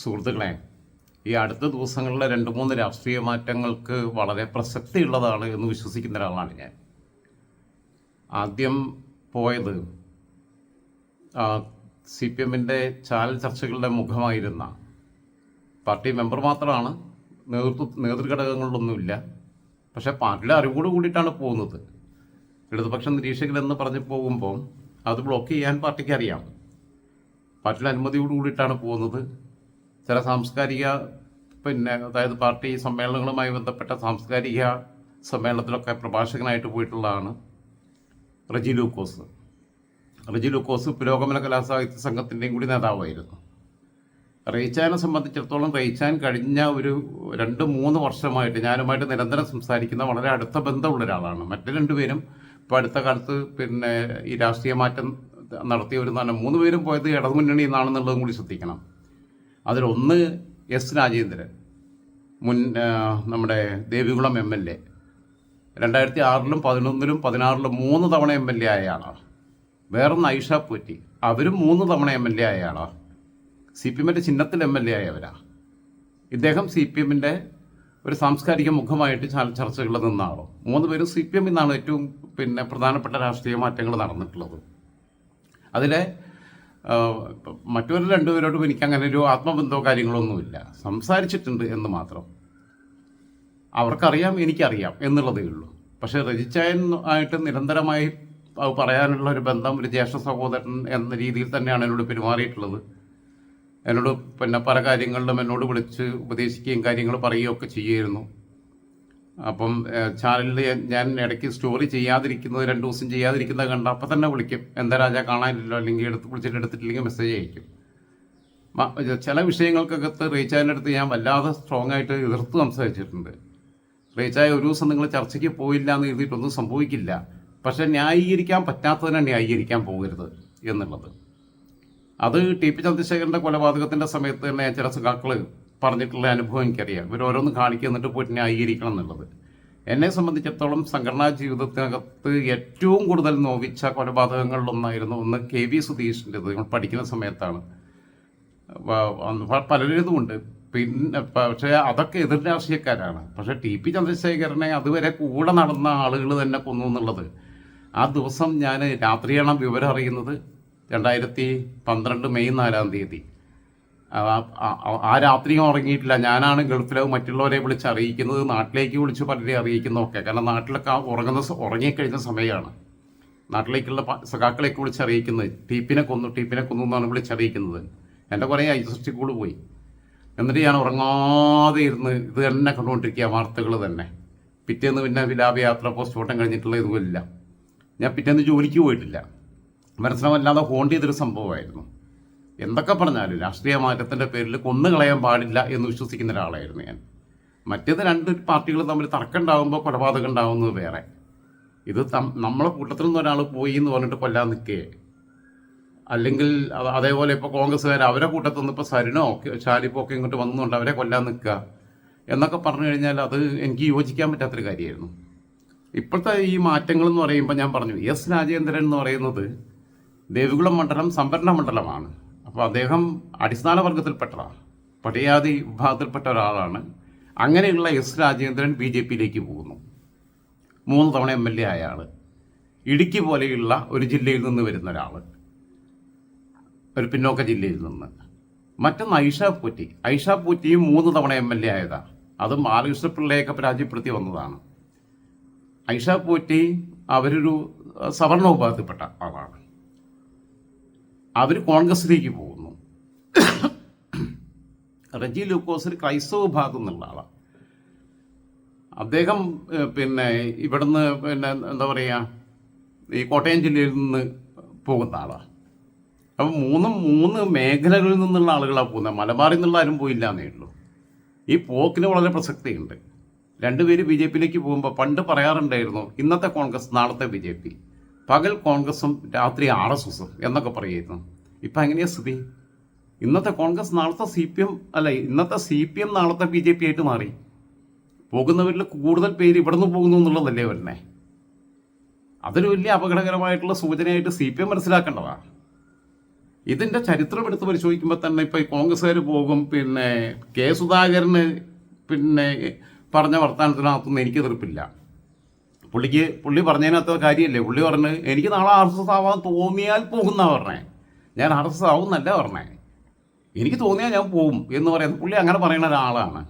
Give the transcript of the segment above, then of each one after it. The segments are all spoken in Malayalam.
സുഹൃത്തുക്കളെ ഈ അടുത്ത ദിവസങ്ങളിലെ രണ്ട് മൂന്ന് രാഷ്ട്രീയ മാറ്റങ്ങൾക്ക് വളരെ പ്രസക്തിയുള്ളതാണ് എന്ന് വിശ്വസിക്കുന്ന ഒരാളാണ് ഞാൻ. ആദ്യം പോയത് സി പി എമ്മിന്റെ ചാനൽ ചർച്ചകളുടെ മുഖമായിരുന്ന പാർട്ടി മെമ്പർ മാത്രമാണ്. നേതൃത്വ നേതൃഘടകങ്ങളിലൊന്നുമില്ല. പക്ഷേ പാർട്ടിയുടെ അറിവോട് കൂടിയിട്ടാണ് പോകുന്നത്. ഇടതുപക്ഷ നിരീക്ഷകരെന്ന് പറഞ്ഞ് പോകുമ്പോൾ അത് ബ്ലോക്ക് ചെയ്യാൻ പാർട്ടിക്ക് അറിയാം. പാർട്ടിയുടെ അനുമതിയോട് കൂടിയിട്ടാണ് പോകുന്നത്. ചില സാംസ്കാരിക പിന്നെ അതായത് പാർട്ടി സമ്മേളനങ്ങളുമായി ബന്ധപ്പെട്ട സാംസ്കാരിക സമ്മേളനത്തിലൊക്കെ പ്രഭാഷകനായിട്ട് പോയിട്ടുള്ളതാണ് റജി ലൂക്കോസ്. റജി ലൂക്കോസ് പുരോഗമന കലാസാഹിത്യ സംഘത്തിന്റെയും കൂടി നേതാവായിരുന്നു. റെയ്ച്ചാനെ സംബന്ധിച്ചിടത്തോളം റെയ്ച്ചാൻ കഴിഞ്ഞ ഒരു രണ്ട് മൂന്ന് വർഷമായിട്ട് ഞാനുമായിട്ട് നിരന്തരം സംസാരിക്കുന്ന വളരെ അടുത്ത ബന്ധമുള്ള ഒരാളാണ്. മറ്റു രണ്ടുപേരും ഇപ്പോൾ അടുത്ത കാലത്ത് പിന്നെ ഈ രാഷ്ട്രീയ മാറ്റം നടത്തിയവരുന്നാണ് മൂന്ന് പേരും പോയത് ഇടതുമുന്നണിയിൽ നിന്നാണെന്നുള്ളതും കൂടി ശ്രദ്ധിക്കണം. അതിലൊന്ന് എസ് രാജേന്ദ്രൻ മുൻ നമ്മുടെ ദേവികുളം എം എൽ എ. രണ്ടായിരത്തി ആറിലും പതിനൊന്നിലും പതിനാറിലും മൂന്ന് തവണ എം എൽ എ ആയ വേറൊന്ന് ഐഷ പോറ്റി. അവരും മൂന്ന് തവണ എം എൽ എ ആയ ആളാണ് സി പി എമ്മിന്റെ ചിഹ്നത്തിൽ എം എൽ എ ആയവരാ. ഇദ്ദേഹം സി പി എമ്മിന്റെ ഒരു സാംസ്കാരിക മുഖമായിട്ട് ചർച്ചകളിൽ നിന്ന ആളോ മൂന്ന് പേരും സി പി എമ്മിൽ നിന്നാണ് ഏറ്റവും പിന്നെ പ്രധാനപ്പെട്ട രാഷ്ട്രീയ മാറ്റങ്ങൾ നടന്നിട്ടുള്ളത്. അതിലെ മറ്റൊരു രണ്ടുപേരോടും എനിക്ക് അങ്ങനെ ഒരു ആത്മബന്ധമോ കാര്യങ്ങളൊന്നുമില്ല സംസാരിച്ചിട്ടുണ്ട് എന്ന് മാത്രം. അവർക്കറിയാം എനിക്കറിയാം എന്നുള്ളതേ ഉള്ളൂ. പക്ഷേ രജിച്ചായൻ ആയിട്ട് നിരന്തരമായി പറയാനുള്ള ഒരു ബന്ധം ഒരു ജ്യേഷ്ഠ സഹോദരൻ എന്ന രീതിയിൽ തന്നെയാണ് എന്നോട് പെരുമാറിയിട്ടുള്ളത്. എന്നോട് പിന്നെ പല കാര്യങ്ങളിലും എന്നോട് വിളിച്ച് ഉപദേശിക്കുകയും കാര്യങ്ങൾ പറയുകയും ഒക്കെ ചെയ്യുമായിരുന്നു. അപ്പം ചാനലിൽ ഞാൻ ഇടയ്ക്ക് സ്റ്റോറി ചെയ്യാതിരിക്കുന്നത് രണ്ട് ദിവസം ചെയ്യാതിരിക്കുന്നത് കണ്ട അപ്പം തന്നെ വിളിക്കും. എന്താ രാജ കാണാനില്ലല്ലോ? അല്ലെങ്കിൽ എടുത്ത് വിളിച്ചിട്ട് എടുത്തിട്ടില്ലെങ്കിൽ മെസ്സേജ് അയക്കും. ചില വിഷയങ്ങൾക്കകത്ത് റീച്ചായന്റെ അടുത്ത് ഞാൻ വല്ലാതെ സ്ട്രോങ് ആയിട്ട് എതിർത്ത് സംസാരിച്ചിട്ടുണ്ട്. റീച്ചായ ഒരു ദിവസം നിങ്ങൾ ചർച്ചയ്ക്ക് പോയില്ല എന്ന് എഴുതിയിട്ടൊന്നും സംഭവിക്കില്ല. പക്ഷേ ന്യായീകരിക്കാൻ പറ്റാത്തതിനെ ന്യായീകരിക്കാൻ പോകരുത് എന്നുള്ളത്. അത് ടി പി ചന്ദ്രശേഖരന്റെ കൊലപാതകത്തിന്റെ സമയത്ത് തന്നെ ചില സഖാക്കൾ പറഞ്ഞിട്ടുള്ള അനുഭവം എനിക്കറിയാം. ഇവർ ഓരോന്ന് കാണിക്കുക എന്നിട്ട് പോയിട്ട് ന്യായീകരിക്കണം എന്നുള്ളത്. എന്നെ സംബന്ധിച്ചിടത്തോളം സംഘടനാ ജീവിതത്തിനകത്ത് ഏറ്റവും കൂടുതൽ നോവിച്ച കൊലപാതകങ്ങളിലൊന്നായിരുന്നു ഒന്ന് കെ വി സുധീഷിന്റെത്. നമ്മൾ പഠിക്കുന്ന സമയത്താണ്. പലരുതുമുണ്ട് പിന്നെ പക്ഷേ അതൊക്കെ എതിർ രാഷ്ട്രീയക്കാരാണ്. പക്ഷേ ടി പി ചന്ദ്രശേഖരനെ അതുവരെ കൂടെ നടന്ന ആളുകൾ തന്നെ കൊന്നു എന്നുള്ളത്. ആ ദിവസം ഞാൻ രാത്രിയാണ് വിവരം അറിയുന്നത്. രണ്ടായിരത്തി പന്ത്രണ്ട് മെയ് നാലാം തീയതി. ആ- രാത്രിയും ഉറങ്ങിയിട്ടില്ല. ഞാനാണ് ഗൾഫിലെ മറ്റുള്ളവരെ വിളിച്ച് അറിയിക്കുന്നത്. നാട്ടിലേക്ക് വിളിച്ച് പലരെ അറിയിക്കുന്നതൊക്കെ. കാരണം നാട്ടിലൊക്കെ ഉറങ്ങുന്ന ഉറങ്ങിക്കഴിഞ്ഞ സമയമാണ്. നാട്ടിലേക്കുള്ള സഖാക്കളെയൊക്കെ വിളിച്ച് അറിയിക്കുന്നത്. ടീപ്പിനെ കൊന്നു ടീപ്പിനെ കൊന്നു എന്നാണ് വിളിച്ചറിയിക്കുന്നത് എന്റെ കുറേ ഐസസ്റ്റിക്കൂട് പോയി. എന്നിട്ട് ഞാൻ ഉറങ്ങാതെ ഇരുന്ന് ഇത് തന്നെ കണ്ടുകൊണ്ടിരിക്കുക വാർത്തകൾ തന്നെ. പിറ്റേന്ന് പിന്നെ വിലാപയാത്ര പോസ്റ്റ്മോർട്ടം കഴിഞ്ഞിട്ടുള്ള ഇതുമില്ല. ഞാൻ പിറ്റേന്ന് ജോലിക്ക് പോയിട്ടില്ല. മനസ്സിലാവല്ലാതെ ഹോണ്ട് ചെയ്തൊരു സംഭവമായിരുന്നു. എന്തൊക്കെ പറഞ്ഞാലും രാഷ്ട്രീയ മാറ്റത്തിന്റെ പേരിൽ കൊന്നുകളയാൻ പാടില്ല എന്ന് വിശ്വസിക്കുന്ന ഒരാളായിരുന്നു ഞാൻ. മറ്റേത് രണ്ട് പാർട്ടികൾ തമ്മിൽ തർക്കം ഉണ്ടാകുമ്പോൾ കൊലപാതകം ഉണ്ടാകുന്നത് വേറെ. ഇത് നമ്മളെ കൂട്ടത്തിൽ നിന്ന് ഒരാൾ പോയി എന്ന് പറഞ്ഞിട്ട് കൊല്ലാൻ നിൽക്കുകയെ അല്ലെങ്കിൽ അതേപോലെ ഇപ്പോൾ കോൺഗ്രസ്സുകാർ അവരെ കൂട്ടത്തിൽ നിന്ന് ഇപ്പോൾ സരിനോ ഷാലിപ്പോ ഒക്കെ ഇങ്ങോട്ട് വന്നുകൊണ്ട് അവരെ കൊല്ലാൻ നിൽക്കുക എന്നൊക്കെ പറഞ്ഞു കഴിഞ്ഞാൽ അത് എനിക്ക് യോജിക്കാൻ പറ്റാത്തൊരു കാര്യമായിരുന്നു. ഇപ്പോഴത്തെ ഈ മാറ്റങ്ങൾ എന്ന് പറയുമ്പോൾ ഞാൻ പറഞ്ഞു എസ് രാജേന്ദ്രൻ എന്ന് പറയുന്നത് ദേവികുളം മണ്ഡലം സംവരണ മണ്ഡലമാണ്. അപ്പോൾ അദ്ദേഹം അടിസ്ഥാന വർഗത്തിൽപ്പെട്ടതാണ്. പടയാതി വിഭാഗത്തിൽപ്പെട്ട ഒരാളാണ്. അങ്ങനെയുള്ള എസ് രാജേന്ദ്രൻ ബി ജെ പിയിലേക്ക് പോകുന്നു. മൂന്ന് തവണ എം എൽ എ ആയ ആൾ ഇടുക്കി പോലെയുള്ള ഒരു ജില്ലയിൽ നിന്ന് വരുന്ന ഒരാൾ ഒരു പിന്നോക്ക ജില്ലയിൽ നിന്ന്. മറ്റൊന്ന് ഐഷ പൂറ്റി. ഐഷ പൂറ്റിയും മൂന്ന് തവണ എം എൽ എ ആയതാണ് അതും ബാലകൃഷ്ണപിള്ളയൊക്കെ പരാജയപ്പെടുത്തി വന്നതാണ്. ഐഷ പൂറ്റി അവരൊരു സവർണ വിഭാഗത്തിൽപ്പെട്ട ആളാണ്. അവർ കോൺഗ്രസിലേക്ക് പോകുന്നു. റെജി ലൂക്കോസ് ഒരു ക്രൈസ്തവ വിഭാഗത്തിൽ നിന്നുള്ള ആളാണ് അദ്ദേഹം പിന്നെ ഇവിടുന്ന് പിന്നെ എന്താ പറയുക ഈ കോട്ടയം ജില്ലയിൽ നിന്ന് പോകുന്ന ആളാണ് അപ്പം മൂന്നും മൂന്ന് മേഖലകളിൽ നിന്നുള്ള ആളുകളാണ് പോകുന്നത് മലബാറിൽ നിന്നുള്ള ആരും പോയില്ല എന്നേ ഉള്ളൂ. ഈ പോക്കിന് വളരെ പ്രസക്തിയുണ്ട്. രണ്ടുപേര് ബി ജെ പിയിലേക്ക് പോകുമ്പോൾ പണ്ട് പറയാറുണ്ടായിരുന്നു ഇന്നത്തെ കോൺഗ്രസ് നാളത്തെ ബി ജെ പി. പകൽ കോൺഗ്രസും രാത്രി ആർ എസ് എസും എന്നൊക്കെ പറയുമായിരുന്നു ഇപ്പം എങ്ങനെയാ സ്ഥിതി? ഇന്നത്തെ കോൺഗ്രസ് നാളത്തെ സി പി എം അല്ല ഇന്നത്തെ സി പി എം നാളത്തെ ബി ജെ പി ആയിട്ട് മാറി. പോകുന്നവരിൽ കൂടുതൽ പേര് ഇവിടുന്ന് പോകുന്നു എന്നുള്ളതല്ലേ വരുന്നേ? അതൊരു വലിയ അപകടകരമായിട്ടുള്ള സൂചനയായിട്ട് സി പി എം മനസ്സിലാക്കേണ്ടതാണ് ഇതിന്റെ ചരിത്രം എടുത്ത് പരിശോധിക്കുമ്പോൾ തന്നെ ഇപ്പോൾ ഈ കോൺഗ്രസ്സുകാർ പോകും പിന്നെ കെ സുധാകരന് പിന്നെ പറഞ്ഞ വർത്തമാനത്തിനകത്തൊന്നും എനിക്ക് എതിർപ്പില്ല. പുള്ളിക്ക് പുള്ളി പറഞ്ഞതിനകത്ത് കാര്യമല്ലേ? പുള്ളി പറഞ്ഞ് എനിക്ക് നാളെ ആർ എസ് എസ് ആവാൻ തോന്നിയാൽ പോകുന്ന പറഞ്ഞേ. ഞാൻ ആർ എസ് എസ് പറഞ്ഞേ. എനിക്ക് തോന്നിയാൽ ഞാൻ പോകും എന്ന് പറയുന്നത് പുള്ളി അങ്ങനെ പറയുന്ന ഒരാളാണ്.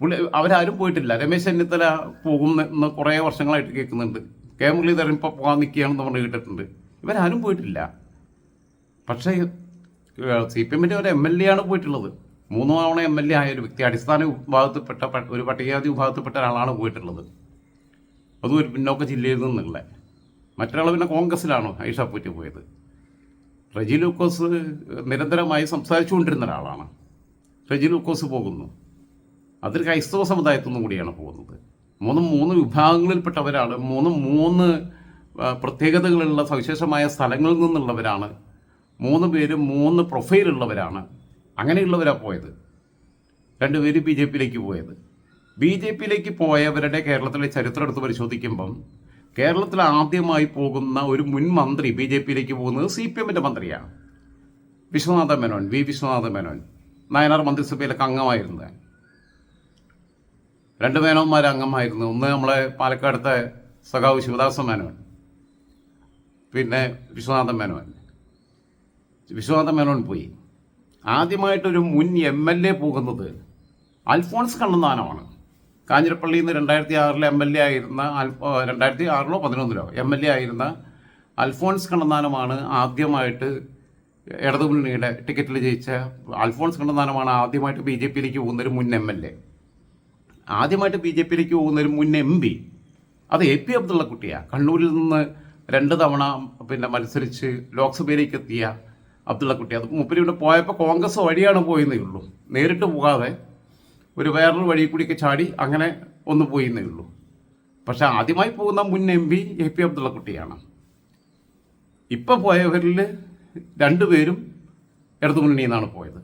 പുള്ളി അവരാരും പോയിട്ടില്ല. രമേശ് ചെന്നിത്തല പോകും എന്ന് കുറേ വർഷങ്ങളായിട്ട് കേൾക്കുന്നുണ്ട്. കെ മുരളീധരൻ ഇപ്പോൾ പോകാൻ നിൽക്കുകയാണെന്ന് പറഞ്ഞ് കേട്ടിട്ടുണ്ട്. ഇവരാരും പോയിട്ടില്ല. പക്ഷേ സി പി എമ്മിന്റെ ഒരു എം എൽ എ ആണ് പോയിട്ടുള്ളത്. മൂന്ന് തവണ എം എൽ എ ആയ ഒരു വ്യക്തി അടിസ്ഥാന വിഭാഗത്തിൽപ്പെട്ട ഒരു പട്ടികജാതി വിഭാഗത്തിൽപ്പെട്ട ഒരാളാണ് പോയിട്ടുള്ളത്. അതും ഒരു പിന്നോക്ക ജില്ലയിൽ നിന്നുള്ള. മറ്റൊരാൾ പിന്നെ കോൺഗ്രസ്സിലാണ് ഐഷ പൂറ്റി പോയത്. റെജി ലൂക്കോസ് നിരന്തരമായി സംസാരിച്ചുകൊണ്ടിരുന്ന ഒരാളാണ്. റെജി ലൂക്കോസ് പോകുന്നു. അതൊരു ക്രൈസ്തവ സമുദായത്തിൽ നിന്നും കൂടിയാണ് പോകുന്നത്. മൂന്ന് മൂന്ന് വിഭാഗങ്ങളിൽപ്പെട്ടവരാണ് മൂന്ന് മൂന്ന് പ്രത്യേകതകളുള്ള സവിശേഷമായ സ്ഥലങ്ങളിൽ നിന്നുള്ളവരാണ് മൂന്ന് പേരും മൂന്ന് പ്രൊഫൈലുള്ളവരാണ്. അങ്ങനെയുള്ളവരാണ് പോയത്. രണ്ടുപേര് ബി ജെ പിയിലേക്ക് പോയത്. ബി ജെ പിയിലേക്ക് പോയവരുടെ കേരളത്തിലെ ചരിത്രം എടുത്ത് പരിശോധിക്കുമ്പം കേരളത്തിൽ ആദ്യമായി പോകുന്ന ഒരു മുൻ മന്ത്രി ബി ജെ പിയിലേക്ക് പോകുന്നത് സി പി എമ്മിന്റെ മന്ത്രിയാണ്. വിശ്വനാഥ മേനോൻ വി വിശ്വനാഥ മേനോൻ. നയനാർ മന്ത്രിസഭയിലൊക്കെ അംഗമായിരുന്നത് രണ്ട് മേനോന്മാർ അംഗമായിരുന്നു. ഒന്ന് നമ്മളെ പാലക്കാടത്തെ സഖാവ് ശിവദാസ മേനോൻ പിന്നെ വിശ്വനാഥൻ മേനോൻ. വിശ്വനാഥൻ മേനോൻ പോയി. ആദ്യമായിട്ടൊരു മുൻ എം എൽ എ പോകുന്നത് അൽഫോൺസ് കണ്ണന്താനമാണ്. കാഞ്ഞിരപ്പള്ളിയിൽ നിന്ന് രണ്ടായിരത്തി ആറിലെ എം എൽ എ ആയിരുന്ന അൽഫോ രണ്ടായിരത്തി ആറിലോ പതിനൊന്നിലോ എം എൽ എ ആയിരുന്ന അൽഫോൺസ് കണ്ണന്താനമാണ് ആദ്യമായിട്ട് ഇടതുമുന്നണിയുടെ ടിക്കറ്റിൽ ജയിച്ച അൽഫോൺസ് കണ്ണന്താനമാണ് ആദ്യമായിട്ട് ബി ജെ പിയിലേക്ക് പോകുന്നൊരു മുൻ എം എൽ എ. ആദ്യമായിട്ട് ബി ജെ പിയിലേക്ക് പോകുന്നൊരു മുൻ എം പി അത് എ പി അബ്ദുള്ള കുട്ടിയാണ് കണ്ണൂരിൽ നിന്ന് രണ്ട് തവണ പിന്നെ മത്സരിച്ച് ലോക്സഭയിലേക്ക് എത്തിയ അബ്ദുള്ള കുട്ടി. അത് മുപ്പരി ഇവിടെ പോയപ്പോൾ കോൺഗ്രസ് വഴിയാണ് പോയെന്നേ ഉള്ളൂ. നേരിട്ട് പോകാതെ ഒരു വേറൊരു വഴി കൂടിയൊക്കെ ചാടി അങ്ങനെ ഒന്ന് പോയെന്നേ ഉള്ളൂ. പക്ഷെ ആദ്യമായി പോകുന്ന മുൻ M P A P Abdulla കുട്ടിയാണ്. ഇപ്പം പോയവരിൽ രണ്ടുപേരും ഇടതു മുന്നണി നിന്നാണ് പോയത്.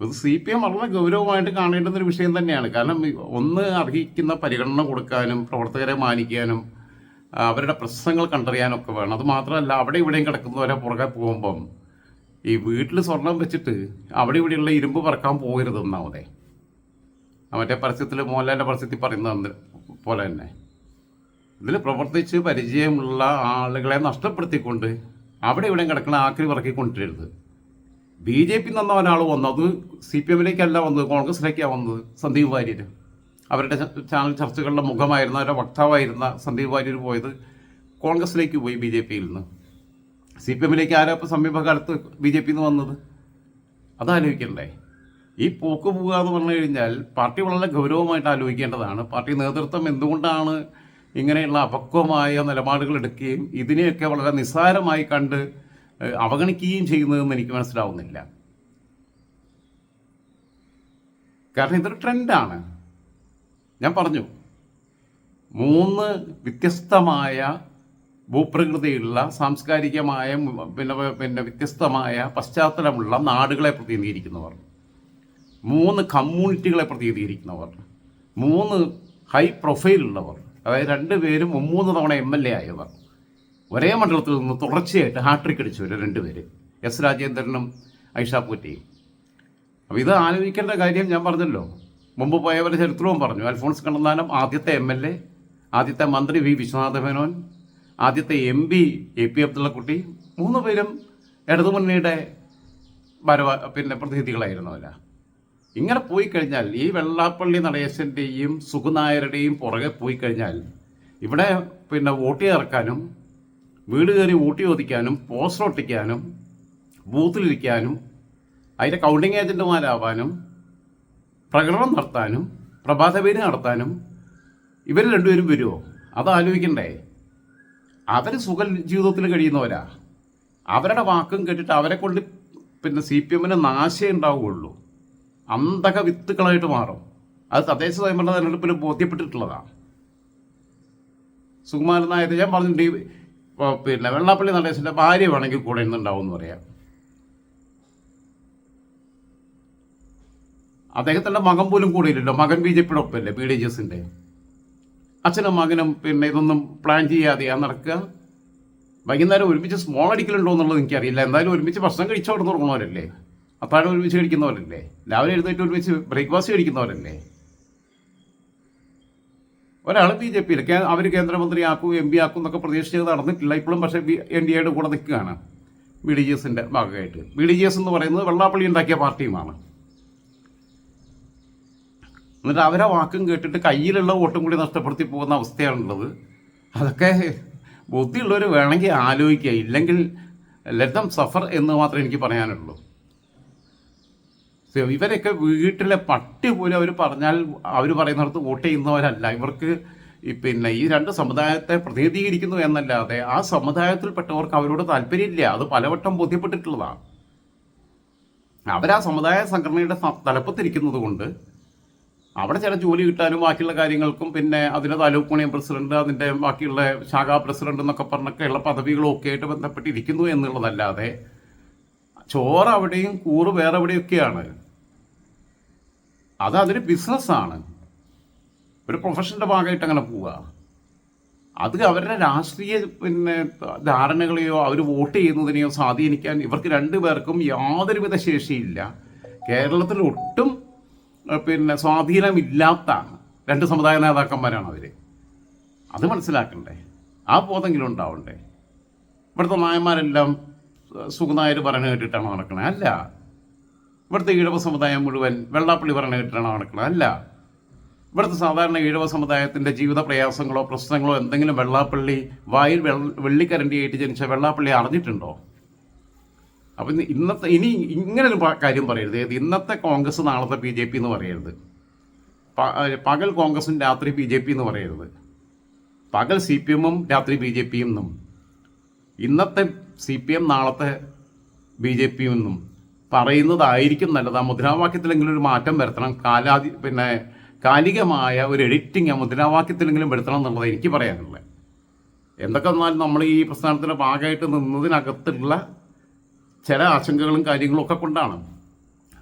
ഇത് സി പി എം വളരെ ഗൗരവമായിട്ട് കാണേണ്ടുന്ന ഒരു വിഷയം തന്നെയാണ്. കാരണം ഒന്ന് അർഹിക്കുന്ന പരിഗണന കൊടുക്കാനും പ്രവർത്തകരെ മാനിക്കാനും അവരുടെ പ്രശ്നങ്ങൾ കണ്ടറിയാനൊക്കെ വേണം. അത് മാത്രമല്ല അവിടെ ഇവിടെയും കിടക്കുന്നവരെ പുറകെ പോകുമ്പം ഈ വീട്ടിൽ സ്വർണം വെച്ചിട്ട് അവിടെ ഇവിടെയുള്ള ഇരുമ്പ് പറക്കാൻ പോകരുത് ഒന്നാമതേ. മറ്റേ പരസ്യത്തിൽ മോഹൻലാലിന്റെ പരസ്യത്തിൽ പറയുന്ന പോലെ തന്നെ. ഇതിൽ പ്രവർത്തിച്ച് പരിചയമുള്ള ആളുകളെ നഷ്ടപ്പെടുത്തിക്കൊണ്ട് അവിടെ ഇവിടെയും കിടക്കുന്ന ആക്രി പറക്കി കൊണ്ടിരരുത് ബി ജെ പി നിന്ന ഒരാൾ വന്നു അത് സി പി എമ്മിലേക്കല്ല വന്നത് കോൺഗ്രസിലേക്കാണ് വന്നത് സന്ദീപ് വാര്യർ അവരുടെ ചാനൽ ചർച്ചകളുടെ മുഖമായിരുന്ന അവരുടെ വക്താവായിരുന്ന സന്ദീപ് വാര്യർ പോയത് കോൺഗ്രസിലേക്ക് പോയി ബി ജെ പിയിൽ നിന്ന്. സി പി എമ്മിലേക്ക് ആരാ ഇപ്പോൾ സമീപകാലത്ത് ബി ജെ പിയിൽ നിന്ന് വന്നത്. അതാലോചിക്കണ്ടേ? ഈ പോക്ക് പോവുക എന്ന് പറഞ്ഞു കഴിഞ്ഞാൽ പാർട്ടി വളരെ ഗൗരവമായിട്ട് ആലോചിക്കേണ്ടതാണ്. പാർട്ടി നേതൃത്വം എന്തുകൊണ്ടാണ് ഇങ്ങനെയുള്ള അപക്വമായ നിലപാടുകൾ എടുക്കുകയും ഇതിനെയൊക്കെ വളരെ നിസ്സാരമായി കണ്ട് അവഗണിക്കുകയും ചെയ്യുന്നതെന്ന് എനിക്ക് മനസ്സിലാവുന്നില്ല. കാരണം ഇതൊരു ട്രെൻഡാണ്. ഞാൻ പറഞ്ഞു മൂന്ന് വ്യത്യസ്തമായ ഭൂപ്രകൃതിയുള്ള സാംസ്കാരികമായ പിന്നെ പിന്നെ വ്യത്യസ്തമായ പശ്ചാത്തലമുള്ള നാടുകളെ പ്രതിനിധീകരിക്കുന്നവർ. മൂന്ന് കമ്മ്യൂണിറ്റികളെ പ്രതിനിധീകരിക്കുന്നവർ. മൂന്ന് ഹൈ പ്രൊഫൈലുള്ളവർ അതായത് രണ്ടുപേരും മൂന്ന് തവണ എം എൽ എ ആയവർ. ഒരേ മണ്ഡലത്തിൽ നിന്ന് തുടർച്ചയായിട്ട് ഹാട്രിക് അടിച്ചവർ രണ്ടുപേര് എസ് രാജേന്ദ്രനും ഐഷ പൂറ്റയും അപ്പോൾ ഇത് ആലോചിക്കേണ്ട കാര്യം ഞാൻ പറഞ്ഞല്ലോ. മുമ്പ് പോയവരുടെ ചരിത്രവും പറഞ്ഞു. അൽഫോൺസ് കണ്ണന്താനം ആദ്യത്തെ എം എൽ എ ആദ്യത്തെ മന്ത്രി വി വിശ്വനാഥ മേനോൻ ആദ്യത്തെ M P A P Abdullakutty. മൂന്ന് പേരും ഇടതുമുന്നണിയുടെ ഭരവ പിന്നെ പ്രതിനിധികളായിരുന്നവല്ല ഇങ്ങനെ പോയി കഴിഞ്ഞാൽ ഈ വെള്ളാപ്പള്ളി നടേശന്റെയും സുഖനായരുടെയും പുറകെ പോയി കഴിഞ്ഞാൽ ഇവിടെ പിന്നെ വോട്ട് ചേർക്കാനും വീട് കയറി വോട്ട് ചോദിക്കാനും പോസ്റ്റർ ഒട്ടിക്കാനും ബൂത്തിലിരിക്കാനും അതിന്റെ കൗണ്ടിങ് ഏജന്റുമാരാവാനും പ്രകടനം നടത്താനും പ്രഭാതപേര് നടത്താനും ഇവർ രണ്ടുപേരും വരുമോ അത് ആലോചിക്കണ്ടേ? അവർ സുഖ ജീവിതത്തിൽ കഴിയുന്നവരാ. അവരുടെ വാക്കും കേട്ടിട്ട് അവരെ കൊണ്ട് പിന്നെ സി പി എമ്മിന് നാശേ ഉണ്ടാവുകയുള്ളൂ. അന്തക വിത്തുക്കളായിട്ട് മാറും. അത് തദ്ദേശ സ്വയംഭരണ തെരഞ്ഞെടുപ്പിൽ ബോധ്യപ്പെട്ടിട്ടുള്ളതാണ് സുകുമാരൻ നായർ ഞാൻ പറഞ്ഞിട്ടുണ്ട് പിന്നെ വെള്ളാപ്പള്ളി നടേശന്റെ ഭാര്യ വേണമെങ്കിൽ കൂടെ ഇന്നുണ്ടാവും എന്ന് പറയാം. അദ്ദേഹത്തിന്റെ മകൻ പോലും കൂടിയില്ലല്ലോ മകൻ ബി ജെ പിയുടെ ഒപ്പല്ലേ ബി ഡി ജി എസിന്റെ അച്ഛനും മകനും പിന്നെ ഇതൊന്നും പ്ലാൻ ചെയ്യാതെയാണ് നടക്കുക. വൈകുന്നേരം ഒരുമിച്ച് സ്മോൾ അടിക്കലുണ്ടോ എന്നുള്ളത് എനിക്കറിയില്ല. എന്തായാലും ഒരുമിച്ച് ഭക്ഷണം കഴിച്ചു അവിടെ തുടങ്ങുന്നവരല്ലേ അത്താഴം ഒരുമിച്ച് കഴിക്കുന്നവരല്ലേ? രാവിലെ എഴുന്നേറ്റ് ഒരുമിച്ച് ബ്രേക്ക്ഫാസ്റ്റ് കഴിക്കുന്നവരല്ലേ? ഒരാൾ ബി ജെ പിയിൽ അവർ കേന്ദ്രമന്ത്രി ആക്കും എം പി ആക്കും എന്നൊക്കെ പ്രതീക്ഷിച്ചത് നടന്നിട്ടില്ല. ഇപ്പോഴും പക്ഷേ ബി എൻ ഡി എയുടെ കൂടെ നിൽക്കുകയാണ്. ബി ഡി ജി എസിന്റെ ഭാഗമായിട്ട്. ബി ഡി ജി എസ് എന്ന് പറയുന്നത് വെള്ളാപ്പള്ളി ഉണ്ടാക്കിയ പാർട്ടിയുമാണ്. എന്നിട്ട് അവരെ വാക്കും കേട്ടിട്ട് കയ്യിലുള്ള വോട്ടും കൂടി നഷ്ടപ്പെടുത്തി പോകുന്ന അവസ്ഥയാണുള്ളത്. അതൊക്കെ ബുദ്ധിയുള്ളവർ വേണമെങ്കിൽ ആലോചിക്കുക. ഇല്ലെങ്കിൽ ലതം സഫർ എന്ന് മാത്രമേ എനിക്ക് പറയാനുള്ളൂ. ഇവരൊക്കെ വീട്ടിലെ പട്ടി പോലും അവർ പറഞ്ഞാൽ അവർ പറയുന്നിടത്ത് വോട്ട് ചെയ്യുന്നവരല്ല. ഇവർക്ക് പിന്നെ ഈ രണ്ട് സമുദായത്തെ പ്രതിനിധീകരിക്കുന്നു എന്നല്ലാതെ ആ സമുദായത്തിൽപ്പെട്ടവർക്ക് അവരോട് താല്പര്യമില്ല. അത് പലവട്ടം ബോധ്യപ്പെട്ടിട്ടുള്ളതാണ്. അവരാ സമുദായ സംഘടനയുടെ തലപ്പത്തിരിക്കുന്നത് കൊണ്ട് അവിടെ ചില ജോലി കിട്ടാനും ബാക്കിയുള്ള കാര്യങ്ങൾക്കും പിന്നെ അതിന്റെ താലൂക്ക് യൂണിയൻ പ്രസിഡന്റ് അതിന്റെ ബാക്കിയുള്ള ശാഖാ പ്രസിഡന്റ് എന്നൊക്കെ പറഞ്ഞൊക്കെയുള്ള പദവികളും ഒക്കെ ആയിട്ട് ബന്ധപ്പെട്ടിരിക്കുന്നു എന്നുള്ളതല്ലാതെ ചോറ് അവിടെയും കൂറ് വേറെ എവിടെയൊക്കെയാണ്? അത് അതൊരു ബിസിനസ്സാണ്. ഒരു പ്രൊഫഷന്റെ ഭാഗമായിട്ട് അങ്ങനെ പോവുക. അത് അവരുടെ രാഷ്ട്രീയ പിന്നെ ധാരണകളെയോ അവർ വോട്ട് ചെയ്യുന്നതിനെയോ സ്വാധീനിക്കാൻ ഇവർക്ക് രണ്ടുപേർക്കും യാതൊരുവിധ ശേഷിയില്ല. കേരളത്തിൽ ഒട്ടും പിന്നെ സ്വാധീനമില്ലാത്താണ്. രണ്ട് സമുദായ നേതാക്കന്മാരാണ് അവർ അത് മനസ്സിലാക്കണ്ടേ? ആ ബോധമെങ്കിലും ഉണ്ടാവണ്ടേ? ഇവിടുത്തെ നായന്മാരെല്ലാം സുഖനായർ പറഞ്ഞു കേട്ടിട്ടാണ് നടക്കണേ? അല്ല. ഇവിടുത്തെ ഈഴവ സമുദായം മുഴുവൻ വെള്ളാപ്പള്ളി പറഞ്ഞു കേട്ടിട്ടാണ് നടക്കണേ? അല്ല. ഇവിടുത്തെ സാധാരണ ഈഴവ സമുദായത്തിന്റെ ജീവിത പ്രയാസങ്ങളോ പ്രശ്നങ്ങളോ എന്തെങ്കിലും വെള്ളാപ്പള്ളി വായിൽ വെള്ള വെള്ളിക്കരണ്ടിയായിട്ട് ജനിച്ച വെള്ളാപ്പള്ളി അറിഞ്ഞിട്ടുണ്ടോ? അപ്പം ഇന്ന് ഇന്നത്തെ ഇനി ഇങ്ങനെ ഒരു കാര്യം പറയരുത്. ഏത് ഇന്നത്തെ കോൺഗ്രസ് നാളത്തെ ബി ജെ പി എന്ന് പറയരുത്. പകൽ കോൺഗ്രസും രാത്രി ബി ജെ പി എന്ന് പറയരുത്. പകൽ സി പി എമ്മും രാത്രി ബി ജെ പിയും എന്നും. ഇന്നത്തെ സി പി എം നാളത്തെ ബി ജെ പിയും എന്നും. പറയുന്നതായിരിക്കും നല്ലത്. ആ മുദ്രാവാക്യത്തിലെങ്കിലും ഒരു മാറ്റം വരുത്തണം. കാലാതി പിന്നെ കാലികമായ ഒരു എഡിറ്റിംഗ് ആ മുദ്രാവാക്യത്തിലെങ്കിലും വരുത്തണം എന്നുള്ളത് എനിക്ക് പറയാനുള്ളത്. എന്തൊക്കെ വന്നാലും നമ്മൾ ഈ പ്രസ്ഥാനത്തിന്റെ ഭാഗമായിട്ട് നിന്നതിനകത്തുള്ള ചില ആശങ്കകളും കാര്യങ്ങളും ഒക്കെ കൊണ്ടാണ്.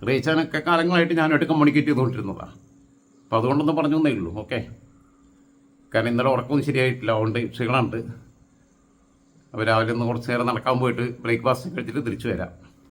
റീച്ചാനൊക്കെ കാലങ്ങളായിട്ട് ഞാനായിട്ട് കമ്മ്യൂണിക്കേറ്റ് ചെയ്തുകൊണ്ടിരുന്നതാണ്. അപ്പോൾ അതുകൊണ്ടൊന്ന് പറഞ്ഞു തന്നേ ഉള്ളൂ ഓക്കെ കാരണം ഇന്നലെ ഉറക്കമൊന്നും ശരിയായിട്ടില്ല അതുകൊണ്ട് ക്ഷീണമുണ്ട്. രാവിലെ ഒന്ന് കുറച്ച് നേരം നടക്കാൻ പോയിട്ട് ബ്രേക്ക്ഫാസ്റ്റ് കഴിച്ചിട്ട് തിരിച്ചു വരാം.